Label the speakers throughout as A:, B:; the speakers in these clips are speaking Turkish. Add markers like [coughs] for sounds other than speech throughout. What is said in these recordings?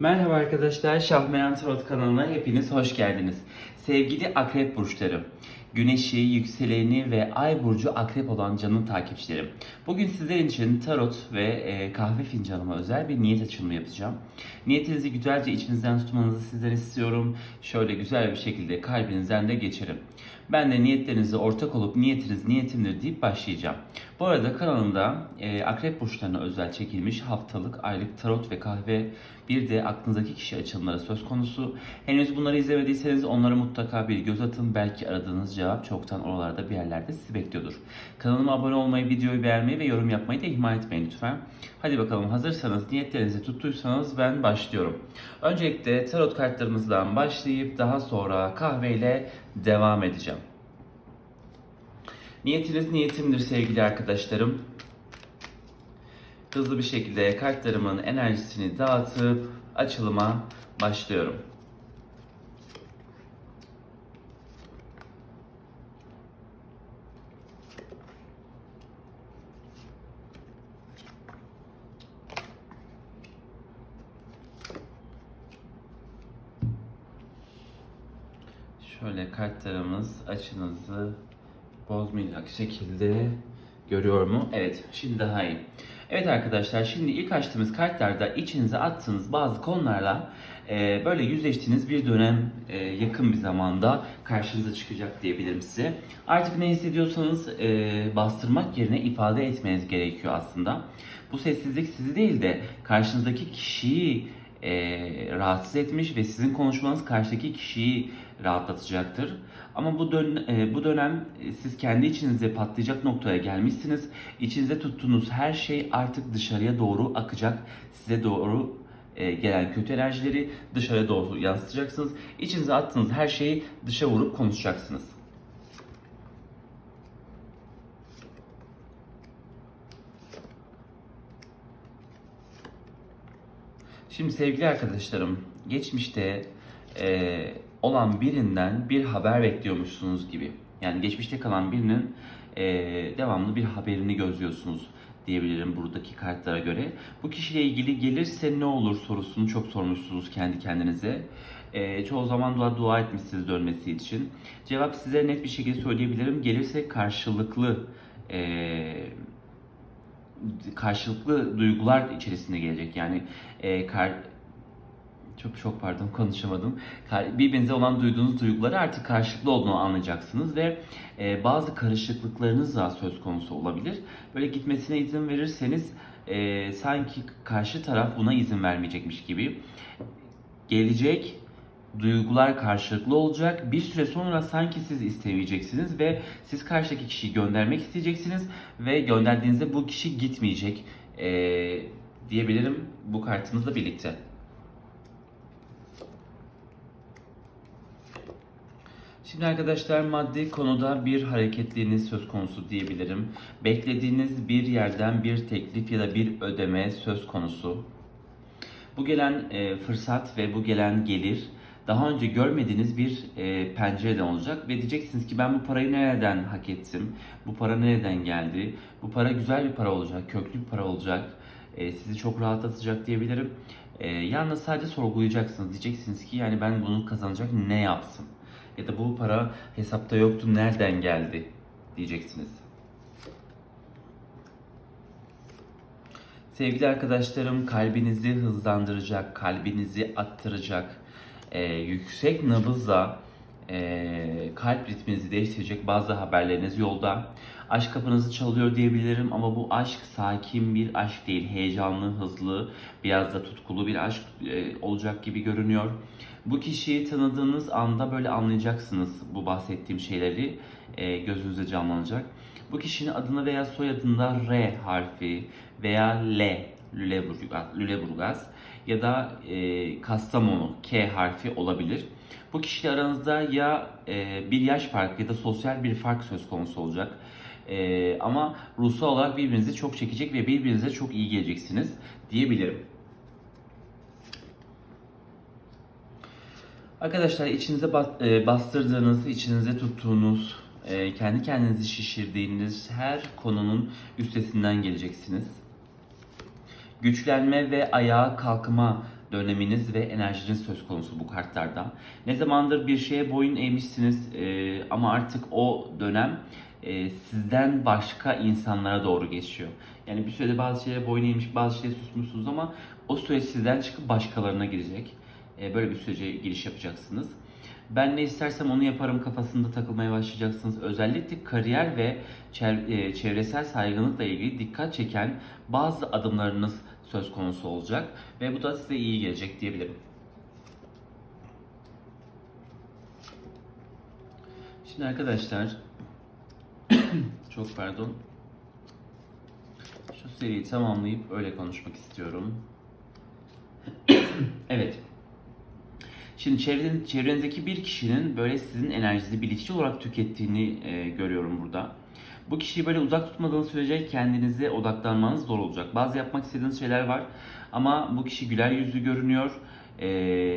A: Merhaba arkadaşlar, Şahmeran Tarot kanalına hepiniz hoş geldiniz. Sevgili akrep burçları, güneşi, yükseleni ve ay burcu akrep olan canım takipçilerim. Bugün sizler için tarot ve e, kahve fincanıma özel bir niyet açılımı yapacağım. Niyetinizi güzelce içinizden tutmanızı sizden istiyorum. Şöyle güzel bir şekilde kalbinizden de geçirin. Ben de niyetlerinize ortak olup niyetiniz niyetimdir deyip başlayacağım. Bu arada kanalımda e, akrep burçlarına özel çekilmiş haftalık, aylık tarot ve kahve bir de aklınızdaki kişi açılımları söz konusu. Henüz bunları izlemediyseniz onlara mutlaka bir göz atın. Belki aradığınız cevap çoktan oralarda bir yerlerde sizi bekliyordur. Kanalıma abone olmayı, videoyu beğenmeyi ve yorum yapmayı da ihmal etmeyin lütfen. Hadi bakalım hazırsanız, niyetlerinizi tuttuysanız ben başlıyorum. Öncelikle tarot kartlarımızdan başlayıp daha sonra kahveyle devam edeceğim. Niyetiniz niyetimdir sevgili arkadaşlarım. Hızlı bir şekilde kartlarımın enerjisini dağıtıp açılıma başlıyorum. Şöyle kartlarımız açınızı bozmayacak şekilde görüyor mu? Evet, şimdi daha iyi. Evet arkadaşlar, şimdi ilk açtığımız kartlarda içinize attığınız bazı konularla e, böyle yüzleştiğiniz bir dönem e, yakın bir zamanda karşınıza çıkacak diyebilirim size. Artık ne hissediyorsanız e, bastırmak yerine ifade etmeniz gerekiyor aslında. Bu sessizlik sizi değil de karşınızdaki kişiyi e, rahatsız etmiş ve sizin konuşmanız karşıdaki kişiyi rahatlatacaktır. Ama bu dön e, bu dönem e, siz kendi içinizde patlayacak noktaya gelmişsiniz. İçinizde tuttuğunuz her şey artık dışarıya doğru akacak. Size doğru e, gelen kötü enerjileri dışarıya doğru yansıtacaksınız. İçinize attığınız her şeyi dışa vurup konuşacaksınız. Şimdi sevgili arkadaşlarım, geçmişte e, olan birinden bir haber bekliyormuşsunuz gibi. Yani geçmişte kalan birinin e, devamlı bir haberini gözlüyorsunuz diyebilirim buradaki kartlara göre. Bu kişiyle ilgili gelirse ne olur sorusunu çok sormuşsunuz kendi kendinize. E, çoğu zaman dua, dua etmişsiniz dönmesi için. Cevap size net bir şekilde söyleyebilirim. Gelirse karşılıklı e, karşılıklı duygular içerisinde gelecek. Yani e, kar, çok çok pardon konuşamadım. Birbirinize olan duyduğunuz duyguları artık karşılıklı olduğunu anlayacaksınız ve e, bazı karışıklıklarınız da söz konusu olabilir. Böyle gitmesine izin verirseniz e, sanki karşı taraf buna izin vermeyecekmiş gibi gelecek duygular karşılıklı olacak. Bir süre sonra sanki siz istemeyeceksiniz ve siz karşıdaki kişiyi göndermek isteyeceksiniz ve gönderdiğinizde bu kişi gitmeyecek ee, diyebilirim bu kartımızla birlikte. Şimdi arkadaşlar maddi konuda bir hareketliğiniz söz konusu diyebilirim. Beklediğiniz bir yerden bir teklif ya da bir ödeme söz konusu. Bu gelen e, fırsat ve bu gelen gelir daha önce görmediğiniz bir e, pencereden olacak ve diyeceksiniz ki ben bu parayı nereden hak ettim? Bu para nereden geldi? Bu para güzel bir para olacak, köklü bir para olacak. E, sizi çok rahatlatacak diyebilirim. E, yalnız sadece sorgulayacaksınız. Diyeceksiniz ki yani ben bunu kazanacak ne yapsın? Ya da bu para hesapta yoktu nereden geldi diyeceksiniz. Sevgili arkadaşlarım kalbinizi hızlandıracak, kalbinizi attıracak, e, yüksek nabızla e, kalp ritminizi değiştirecek bazı haberleriniz yolda. Aşk kapınızı çalıyor diyebilirim ama bu aşk sakin bir aşk değil. Heyecanlı, hızlı, biraz da tutkulu bir aşk e, olacak gibi görünüyor. Bu kişiyi tanıdığınız anda böyle anlayacaksınız bu bahsettiğim şeyleri e, gözünüze canlanacak. Bu kişinin adını veya soyadında R harfi veya L, Lüleburgaz, Lüleburgaz ya da e, Kastamonu K harfi olabilir. Bu kişiyle aranızda ya e, bir yaş farkı ya da sosyal bir fark söz konusu olacak. E, ama ruhsal olarak birbirinizi çok çekecek ve birbirinize çok iyi geleceksiniz diyebilirim. Arkadaşlar içinize e, bastırdığınız, içinize tuttuğunuz, e, kendi kendinizi şişirdiğiniz her konunun üstesinden geleceksiniz. Güçlenme ve ayağa kalkma döneminiz ve enerjiniz söz konusu bu kartlarda. Ne zamandır bir şeye boyun eğmişsiniz e, ama artık o dönem e, sizden başka insanlara doğru geçiyor. Yani bir sürede bazı şeylere boyun eğmiş, bazı şeylere susmuşsunuz ama o süreç sizden çıkıp başkalarına girecek. E, böyle bir sürece giriş yapacaksınız. Ben ne istersem onu yaparım kafasında takılmaya başlayacaksınız. Özellikle kariyer ve e, çevresel saygınlıkla ilgili dikkat çeken bazı adımlarınız söz konusu olacak ve bu da size iyi gelecek diyebilirim. Şimdi arkadaşlar [coughs] çok pardon. Şu seriyi tamamlayıp öyle konuşmak istiyorum. [coughs] evet. Şimdi çevren, çevrenizdeki bir kişinin böyle sizin enerjinizi bilinçli olarak tükettiğini e, görüyorum burada. Bu kişiyi böyle uzak tutmadığınız sürece kendinize odaklanmanız zor olacak. Bazı yapmak istediğiniz şeyler var ama bu kişi güler yüzlü görünüyor. E,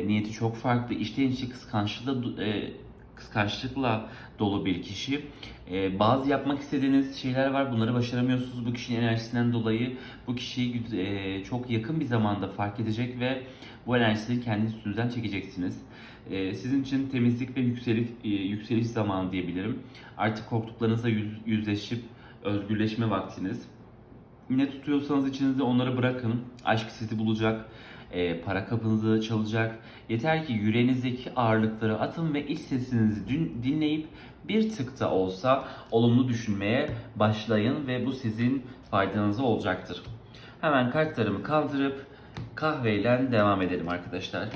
A: niyeti çok farklı. İşten içe kıskançlıkla, e, kıskançlıkla dolu bir kişi. E, bazı yapmak istediğiniz şeyler var. Bunları başaramıyorsunuz. Bu kişinin enerjisinden dolayı bu kişiyi e, çok yakın bir zamanda fark edecek ve bu enerjisini kendi üstünüzden çekeceksiniz. Ee, sizin için temizlik ve yükseliş, e, yükseliş zamanı diyebilirim. Artık korktuklarınızla yüz- yüzleşip özgürleşme vaktiniz. Ne tutuyorsanız içinizde onları bırakın. Aşk sizi bulacak. E, para kapınızı çalacak. Yeter ki yüreğinizdeki ağırlıkları atın ve iç sesinizi din- dinleyip bir tık da olsa olumlu düşünmeye başlayın ve bu sizin faydanıza olacaktır. Hemen kartlarımı kaldırıp kahveyle devam edelim arkadaşlar.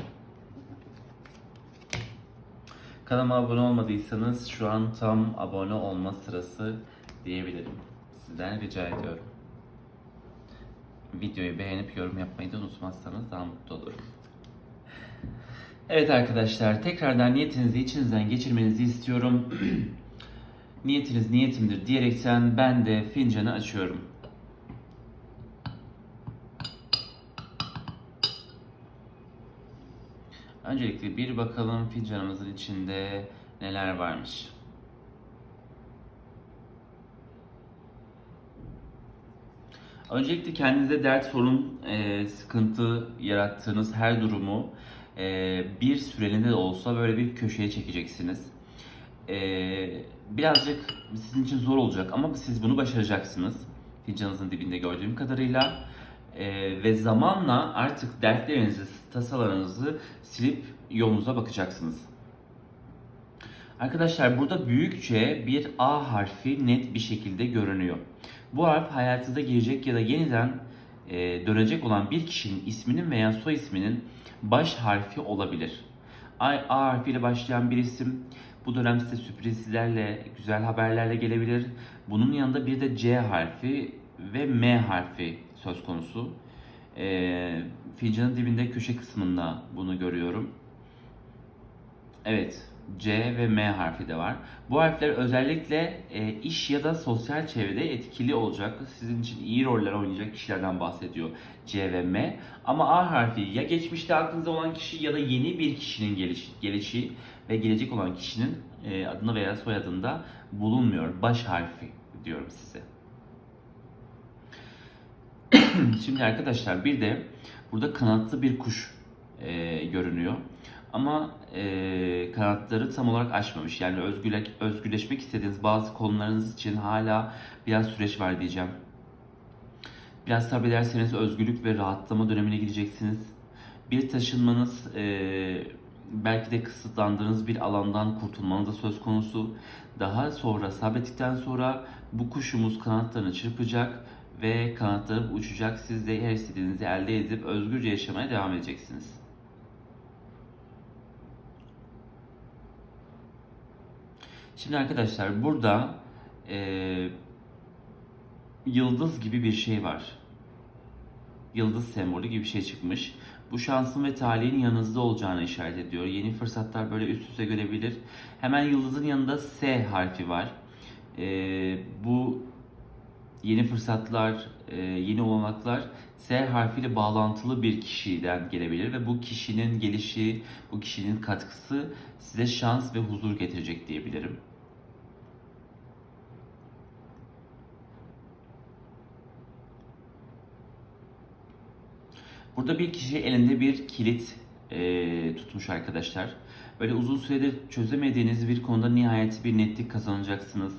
A: Kanalıma abone olmadıysanız şu an tam abone olma sırası diyebilirim. Sizden rica ediyorum. Videoyu beğenip yorum yapmayı da unutmazsanız daha mutlu olurum. Evet arkadaşlar tekrardan niyetinizi içinizden geçirmenizi istiyorum. [clears throat] Niyetiniz niyetimdir diyerekten ben de fincanı açıyorum. Öncelikle bir bakalım fincanımızın içinde neler varmış. Öncelikle kendinize dert, sorun, e, sıkıntı yarattığınız her durumu e, bir süreliğine de olsa böyle bir köşeye çekeceksiniz. E, birazcık sizin için zor olacak ama siz bunu başaracaksınız. Fincanınızın dibinde gördüğüm kadarıyla. E, ve zamanla artık dertlerinizi, tasalarınızı silip yolunuza bakacaksınız. Arkadaşlar burada büyükçe bir A harfi net bir şekilde görünüyor. Bu harf hayatınıza girecek ya da yeniden e, dönecek olan bir kişinin isminin veya soy isminin baş harfi olabilir. A, A harfiyle başlayan bir isim bu dönem size sürprizlerle, güzel haberlerle gelebilir. Bunun yanında bir de C harfi ve M harfi söz konusu. E, fincanın dibinde köşe kısmında bunu görüyorum. Evet, C ve M harfi de var. Bu harfler özellikle e, iş ya da sosyal çevrede etkili olacak, sizin için iyi roller oynayacak kişilerden bahsediyor C ve M. Ama A harfi ya geçmişte aklınızda olan kişi ya da yeni bir kişinin geliş, gelişi ve gelecek olan kişinin e, adında veya soyadında bulunmuyor. Baş harfi diyorum size. [clears throat] Şimdi arkadaşlar bir de burada kanatlı bir kuş e, görünüyor. Ama e, kanatları tam olarak açmamış. Yani özgürle, özgürleşmek istediğiniz bazı konularınız için hala biraz süreç var diyeceğim. Biraz sabrederseniz özgürlük ve rahatlama dönemine gideceksiniz. Bir taşınmanız, e, belki de kısıtlandığınız bir alandan kurtulmanız da söz konusu. Daha sonra sabrettikten sonra bu kuşumuz kanatlarını çırpacak ve kanatları uçacak. Siz de her istediğinizi elde edip özgürce yaşamaya devam edeceksiniz. Şimdi arkadaşlar burada e, yıldız gibi bir şey var. Yıldız sembolü gibi bir şey çıkmış. Bu şansın ve talihin yanınızda olacağını işaret ediyor. Yeni fırsatlar böyle üst üste gelebilir. Hemen yıldızın yanında S harfi var. E, bu yeni fırsatlar, e, yeni olanaklar S harfiyle bağlantılı bir kişiden gelebilir ve bu kişinin gelişi, bu kişinin katkısı size şans ve huzur getirecek diyebilirim. Burada bir kişi elinde bir kilit e, tutmuş arkadaşlar. Böyle uzun süredir çözemediğiniz bir konuda nihayet bir netlik kazanacaksınız.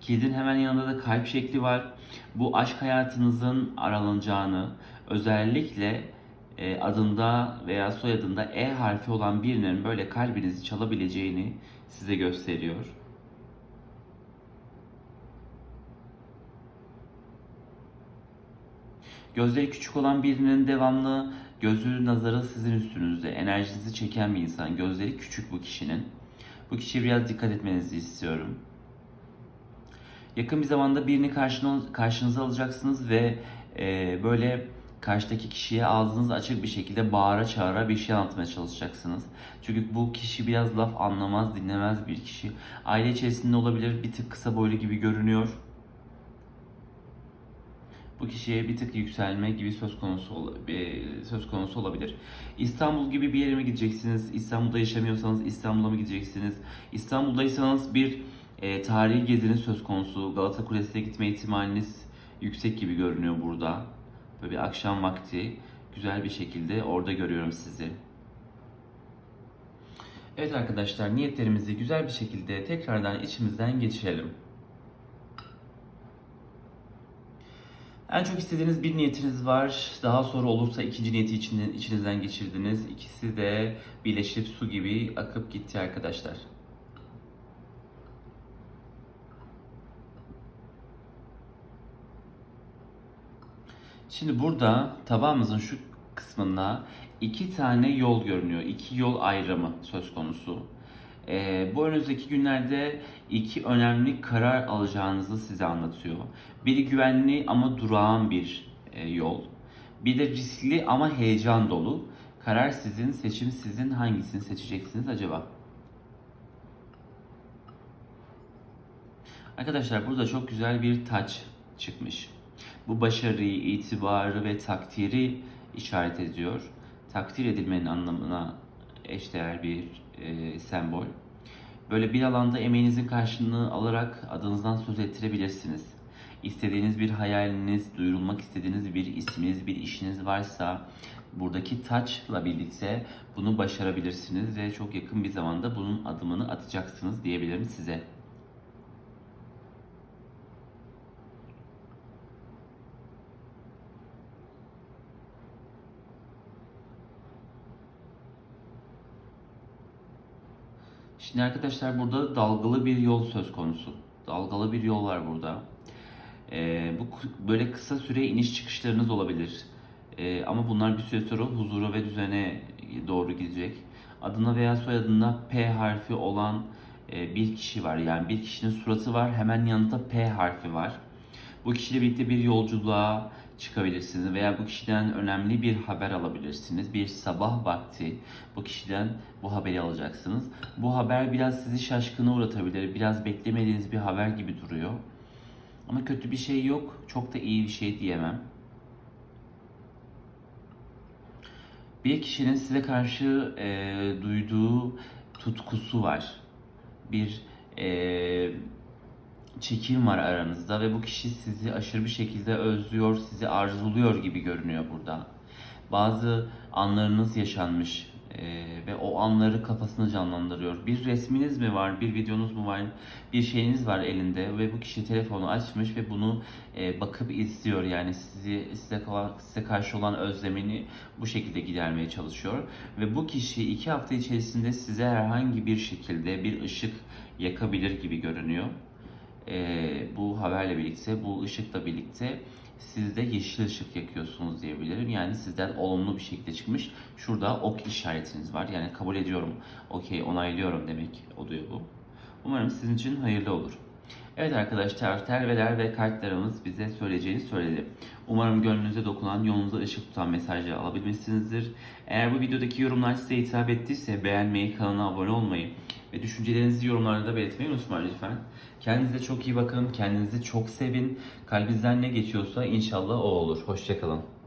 A: Kilidin hemen yanında da kalp şekli var. Bu aşk hayatınızın aralanacağını, özellikle e, adında veya soyadında E harfi olan birinin böyle kalbinizi çalabileceğini size gösteriyor. Gözleri küçük olan birinin devamlı gözü nazarı sizin üstünüzde. Enerjinizi çeken bir insan. Gözleri küçük bu kişinin. Bu kişiye biraz dikkat etmenizi istiyorum. Yakın bir zamanda birini karşınıza alacaksınız ve e, böyle karşıdaki kişiye ağzınız açık bir şekilde bağıra çağıra bir şey anlatmaya çalışacaksınız. Çünkü bu kişi biraz laf anlamaz, dinlemez bir kişi. Aile içerisinde olabilir, bir tık kısa boylu gibi görünüyor bu kişiye bir tık yükselme gibi söz konusu bir- söz konusu olabilir. İstanbul gibi bir yere mi gideceksiniz? İstanbul'da yaşamıyorsanız İstanbul'a mı gideceksiniz? İstanbul'daysanız bir e, tarihi gezinin söz konusu. Galata Kulesi'ne gitme ihtimaliniz yüksek gibi görünüyor burada. Böyle bir akşam vakti güzel bir şekilde orada görüyorum sizi. Evet arkadaşlar niyetlerimizi güzel bir şekilde tekrardan içimizden geçirelim. En çok istediğiniz bir niyetiniz var. Daha sonra olursa ikinci niyeti içinden, içinizden geçirdiniz. İkisi de birleşip su gibi akıp gitti arkadaşlar. Şimdi burada tabağımızın şu kısmında iki tane yol görünüyor. İki yol ayrımı söz konusu. Ee, bu önümüzdeki günlerde iki önemli karar alacağınızı size anlatıyor. Biri güvenli ama durağan bir e, yol. Bir de riskli ama heyecan dolu. Karar sizin, seçim sizin. Hangisini seçeceksiniz acaba? Arkadaşlar burada çok güzel bir taç çıkmış. Bu başarıyı, itibarı ve takdiri işaret ediyor. Takdir edilmenin anlamına eşdeğer bir e, sembol. Böyle bir alanda emeğinizin karşılığını alarak adınızdan söz ettirebilirsiniz. İstediğiniz bir hayaliniz, duyurulmak istediğiniz bir isminiz, bir işiniz varsa buradaki taçla birlikte bunu başarabilirsiniz ve çok yakın bir zamanda bunun adımını atacaksınız diyebilirim size. Şimdi arkadaşlar burada dalgalı bir yol söz konusu. Dalgalı bir yol var burada. Ee, bu böyle kısa süre iniş çıkışlarınız olabilir. Ee, ama bunlar bir süre sonra huzura ve düzene doğru gidecek. Adına veya soyadında P harfi olan e, bir kişi var. Yani bir kişinin suratı var. Hemen yanında P harfi var. Bu kişiyle birlikte bir yolculuğa çıkabilirsiniz veya bu kişiden önemli bir haber alabilirsiniz. Bir sabah vakti bu kişiden bu haberi alacaksınız. Bu haber biraz sizi şaşkına uğratabilir. Biraz beklemediğiniz bir haber gibi duruyor. Ama kötü bir şey yok. Çok da iyi bir şey diyemem. Bir kişinin size karşı e, duyduğu tutkusu var. Bir e, çekim var aranızda ve bu kişi sizi aşırı bir şekilde özlüyor, sizi arzuluyor gibi görünüyor burada. Bazı anlarınız yaşanmış e, ve o anları kafasını canlandırıyor. Bir resminiz mi var, bir videonuz mu var, bir şeyiniz var elinde ve bu kişi telefonu açmış ve bunu e, bakıp izliyor. Yani sizi size, size karşı olan özlemini bu şekilde gidermeye çalışıyor. Ve bu kişi iki hafta içerisinde size herhangi bir şekilde bir ışık yakabilir gibi görünüyor. Ee, bu haberle birlikte, bu ışıkla birlikte siz de yeşil ışık yakıyorsunuz diyebilirim. Yani sizden olumlu bir şekilde çıkmış. Şurada ok işaretiniz var. Yani kabul ediyorum, okey, onaylıyorum demek oluyor bu. Umarım sizin için hayırlı olur. Evet arkadaşlar, terveler ve kartlarımız bize söyleyeceğini söyledi. Umarım gönlünüze dokunan, yolunuza ışık tutan mesajları alabilmişsinizdir. Eğer bu videodaki yorumlar size hitap ettiyse beğenmeyi, kanala abone olmayı ve düşüncelerinizi yorumlarda belirtmeyi unutmayın lütfen. Kendinize çok iyi bakın, kendinizi çok sevin. Kalbinizden ne geçiyorsa inşallah o olur. Hoşçakalın.